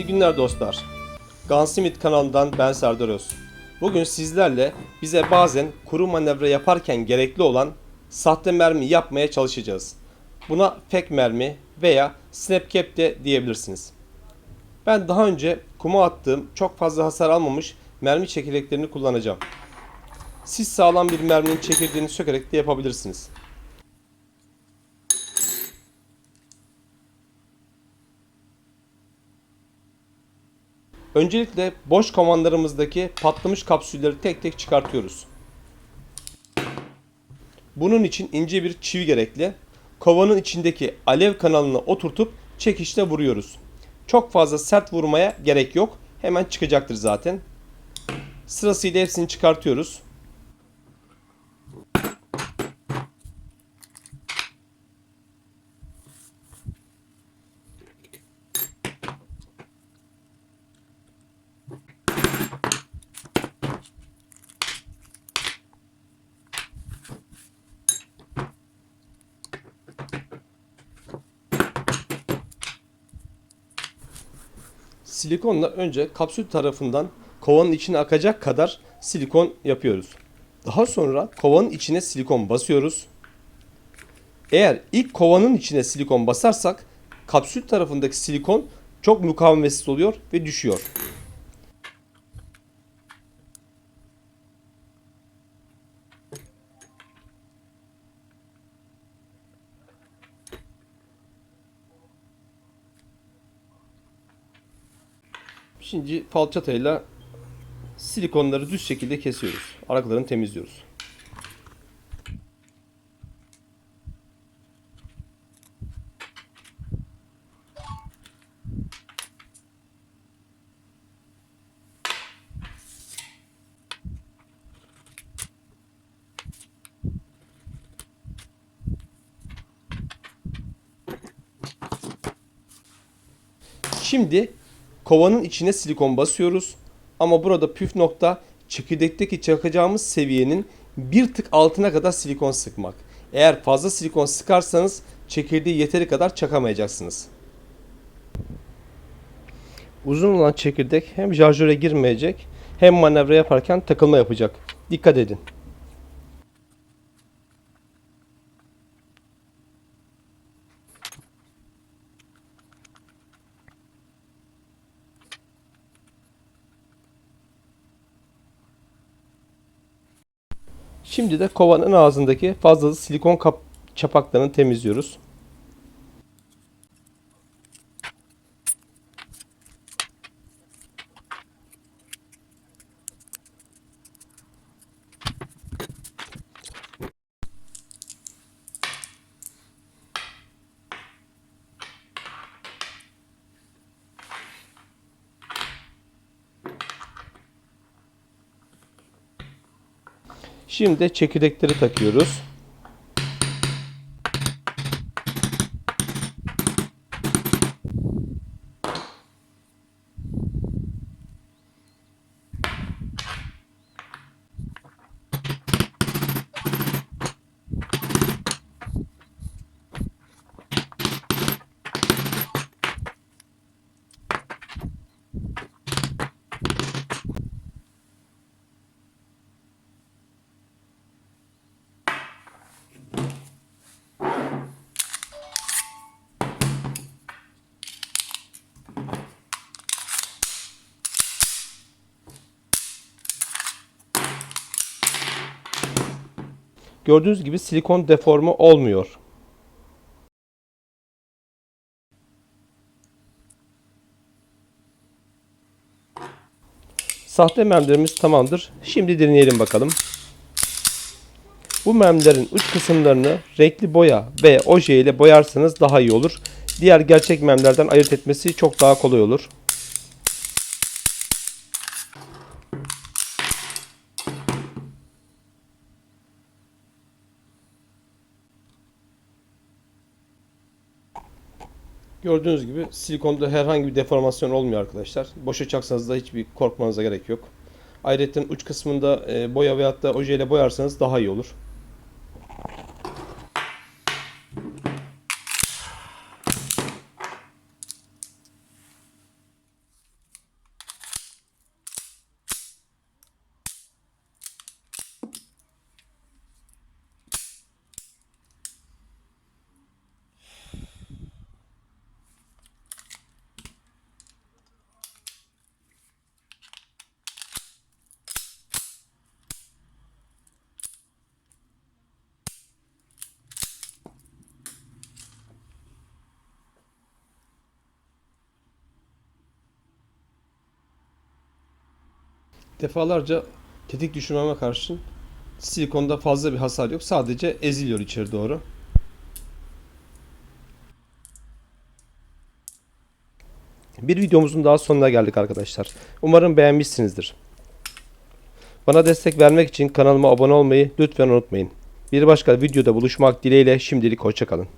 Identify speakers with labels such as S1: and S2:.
S1: İyi günler dostlar. Gunsmith kanalından ben Serdar Öz. Bugün sizlerle bize bazen kuru manevra yaparken gerekli olan sahte mermi yapmaya çalışacağız. Buna fake mermi veya snapcap de diyebilirsiniz. Ben daha önce kuma attığım çok fazla hasar almamış mermi çekirdeklerini kullanacağım. Siz sağlam bir merminin çekirdeğini sökerek de yapabilirsiniz. Öncelikle boş kovanlarımızdaki patlamış kapsülleri tek tek çıkartıyoruz. Bunun için ince bir çivi gerekli. Kovanın içindeki alev kanalına oturtup çekişle vuruyoruz. Çok fazla sert vurmaya gerek yok. Hemen çıkacaktır zaten. Sırasıyla hepsini çıkartıyoruz. Silikonla önce kapsül tarafından kovanın içine akacak kadar silikon yapıyoruz. Daha sonra kovanın içine silikon basıyoruz. Eğer ilk kovanın içine silikon basarsak kapsül tarafındaki silikon çok mukavemetsiz oluyor ve düşüyor. Şimdi falçatayla silikonları düz şekilde kesiyoruz. Aralarını temizliyoruz. Şimdi kovanın içine silikon basıyoruz. Ama burada püf nokta çekirdekteki çakacağımız seviyenin bir tık altına kadar silikon sıkmak. Eğer fazla silikon sıkarsanız çekirdeği yeteri kadar çakamayacaksınız. Uzun olan çekirdek hem şarjöre girmeyecek hem manevra yaparken takılma yapacak. Dikkat edin. Şimdi de kovanın ağzındaki fazlalı silikon kap çapaklarını temizliyoruz. Şimdi de çekirdekleri takıyoruz. Gördüğünüz gibi silikon deformu olmuyor. Sahte mermilerimiz tamamdır. Şimdi deneyelim bakalım. Bu mermilerin uç kısımlarını renkli boya ve oje ile boyarsanız daha iyi olur. Diğer gerçek mermilerden ayırt etmesi çok daha kolay olur. Gördüğünüz gibi silikonda herhangi bir deformasyon olmuyor arkadaşlar. Boşa çaksanız da hiçbir korkmanıza gerek yok. Ayrıca uç kısmında e, boya veyahut da oje ile boyarsanız daha iyi olur. Defalarca tetik düşürmeme karşın silikonda fazla bir hasar yok. Sadece eziliyor içeri doğru. Bir videomuzun daha sonuna geldik arkadaşlar. Umarım beğenmişsinizdir. Bana destek vermek için kanalıma abone olmayı lütfen unutmayın. Bir başka videoda buluşmak dileğiyle şimdilik hoşçakalın.